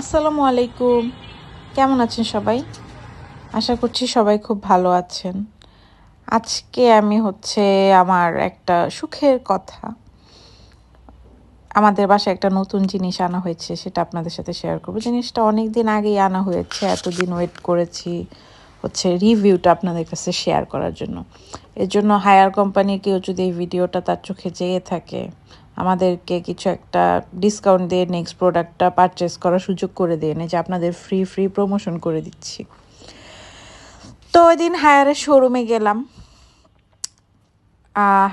আসসালামু আলাইকুম। কেমন আছেন সবাই? আশা করছি সবাই খুব ভালো আছেন। আজকে আমি হচ্ছে আমার একটা সুখের কথা। আমাদের বাসায় একটা নতুন জিনিস আনা হয়েছে, সেটা আপনাদের সাথে শেয়ার করব। জিনিসটা অনেক দিন আগেই আনা হয়েছে, এতদিন ওয়েট করেছি। হচ্ছে রিভিউটা আপনাদের কাছে শেয়ার করার জন্য। এর জন্য হায়ার কোম্পানির কেউ যদি এই ভিডিওটা তার চোখে যেয়ে থাকে, আমাদেরকে কিছু একটা ডিসকাউন্ট দিয়ে নেক্সট প্রোডাক্টটা পারচেস করার সুযোগ করে দিয়ে যে আপনাদের ফ্রি ফ্রি প্রমোশন করে দিচ্ছি। তো ওই দিন হায়ারের শোরুমে গেলাম।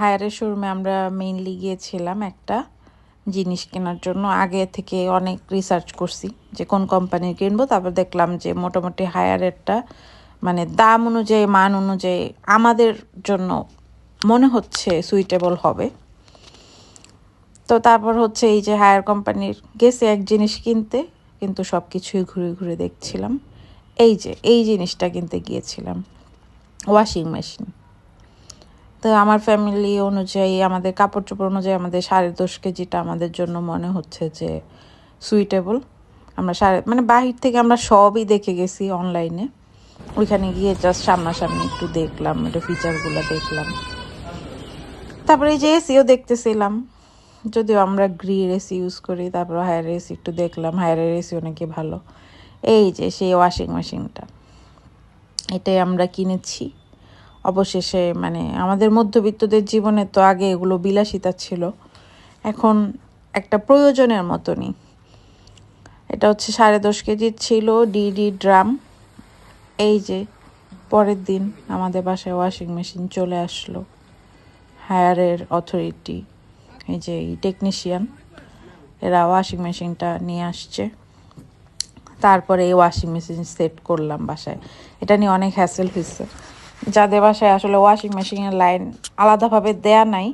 হায়ারের শোরুমে আমরা মেইনলি গিয়েছিলাম একটা জিনিস কেনার জন্য। আগে থেকে অনেক রিসার্চ করছি যে কোন কোম্পানির কিনবো। তারপর দেখলাম যে মোটামুটি হায়ারেরটা মানে দাম অনুযায়ী, মান অনুযায়ী আমাদের জন্য মনে হচ্ছে সুইটেবল হবে। তো তারপর হচ্ছে এই যে হায়ার কোম্পানির গেছে এক জিনিস কিনতে, কিন্তু সব কিছুই ঘুরে ঘুরে দেখছিলাম। এই যে, এই জিনিসটা কিনতে গিয়েছিলাম ওয়াশিং মেশিন তো আমার ফ্যামিলি অনুযায়ী, আমাদের কাপড় চোপড় অনুযায়ী আমাদের সাড়ে দশ কেজিটা আমাদের জন্য মনে হচ্ছে যে সুইটেবল আমরা সাড়ে মানে বাহির থেকে আমরা সবই দেখে গেছি অনলাইনে ওইখানে গিয়ে জাস্ট সামনাসামনি একটু দেখলাম একটু ফিচারগুলো দেখলাম। তারপরে এই যে এসিও দেখতেছিলাম। যদিও আমরা গ্রির এসি ইউজ করি, তারপর হায়ার এসি একটু দেখলাম হায়ারের এসি অনেকে ভালো। এই যে সেই ওয়াশিং মেশিনটা এটাই আমরা কিনেছি। অবশেষে মানে আমাদের মধ্যবিত্তদের জীবনে তো আগে এগুলো বিলাসিতা ছিল। এখন একটা প্রয়োজনের মতনই। এটা হচ্ছে সাড়ে দশ কেজির ছিল ডিডি ড্রাম এই যে, পরের দিন আমাদের বাসায় ওয়াশিং মেশিন চলে আসলো। হায়ারের অথরিটি এই যে এই টেকনিশিয়ান এরা ওয়াশিং মেশিনটা নিয়ে আসছে। তারপরে এই ওয়াশিং মেশিন সেট করলাম বাসায়। এটা নিয়ে অনেক হ্যাসেল হয়েছে যাদের বাসায় আসলে ওয়াশিং মেশিনের লাইন আলাদাভাবে দেয়া নাই,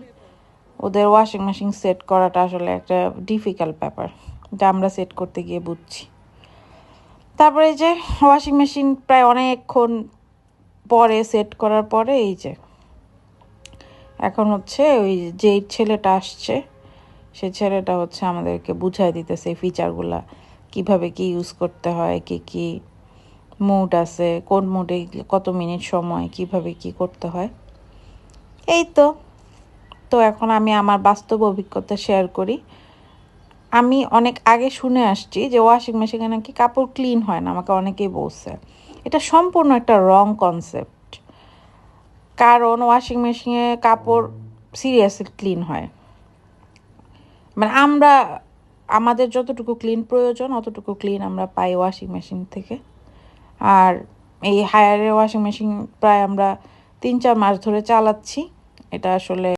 ওদের ওয়াশিং মেশিন সেট করাটা আসলে একটা ডিফিকাল্ট ব্যাপার, যা আমরা সেট করতে গিয়ে বুঝছি। তারপরে যে ওয়াশিং মেশিন প্রায় অনেকক্ষণ পরে সেট করার পরে এই যে এখন হচ্ছে ওই যেই ছেলেটা আসছে, সে ছেলেটা হচ্ছে আমাদেরকে বুঝাই দিতেছে এই ফিচারগুলা কীভাবে কি ইউজ করতে হয়, কি কি মুড আছে, কোন মুডে কত মিনিট সময়, কীভাবে কি করতে হয়। এই তো তো এখন আমি আমার বাস্তব অভিজ্ঞতা শেয়ার করি। আমি অনেক আগে শুনে আসছি যে ওয়াশিং মেশিনে নাকি কাপড় ক্লিন হয় না, আমাকে অনেকেই বলছে। এটা সম্পূর্ণ একটা রং কনসেপ্ট কারণ ওয়াশিং মেশিনে কাপড় সিরিয়াসলি ক্লিন হয়। মানে আমরা, আমাদের যতটুকু ক্লিন প্রয়োজন, অতটুকু ক্লিন আমরা পাই ওয়াশিং মেশিন থেকে। আর এই হায়ারের ওয়াশিং মেশিন প্রায় আমরা তিন চার মাস ধরে চালাচ্ছি। এটা আসলে